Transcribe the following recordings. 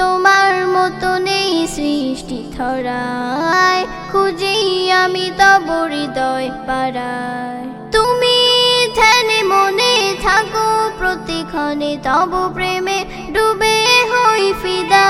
তোমার মতো নেই সৃষ্টি ধরায় খুঁজি আমি তব হৃদয় পাড়ায়। তুমি ধ্যানে মনে থাকো, প্রতিক্ষণে তব প্রেমে ডুবে হই ফিদা।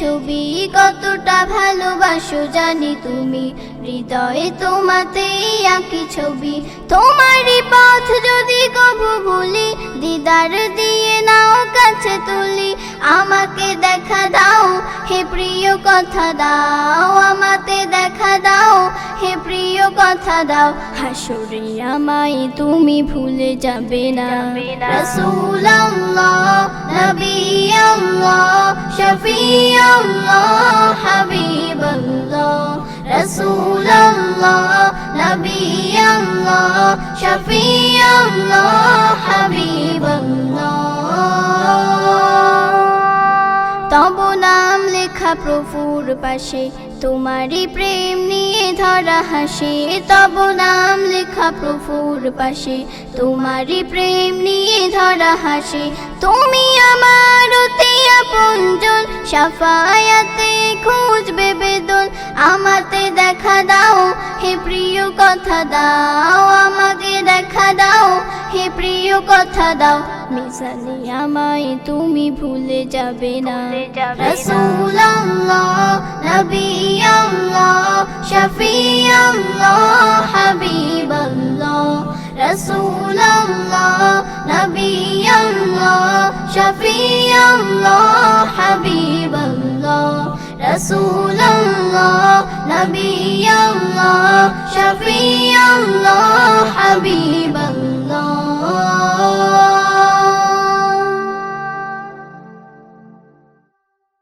ছবি কতটা ভালোবাসো জানি তুমি। হৃদয়ে তোমাতে আঁকি ছবি। তোমারই পথ যদি কবু ভুলি দিদার দিয়ে নাও কাছে তুলি। আমাকে দেখা দাও হে প্রিয় কথা দাও। আমাতে দেখা দাও হে প্রিয় কথা দাও। হাসুরে আমায় তুমি ভুলে যাবে না। রসুল হাবিব তব নাম লেখা প্রভুর পাশে, তোমারই প্রেম নিয়ে ধরা হাসে। তব নাম লেখা প্রভুর পাশে, তোমারই প্রেম নিয়ে ধরা হাসে। তুমি আমার সাফায়াতে খুঁজবে বেদন আমাতে দেখা দাও। হে প্রিয় কথা দাও আমাকে দেখা দাও। হে প্রিয় কথা দাও। মিশালে আমায় তুমি ভুলে যাবে না। রসুল নবী শফি হাবিব রসুল নবী শফি হাবিব রসুল নবী শফি হাবিব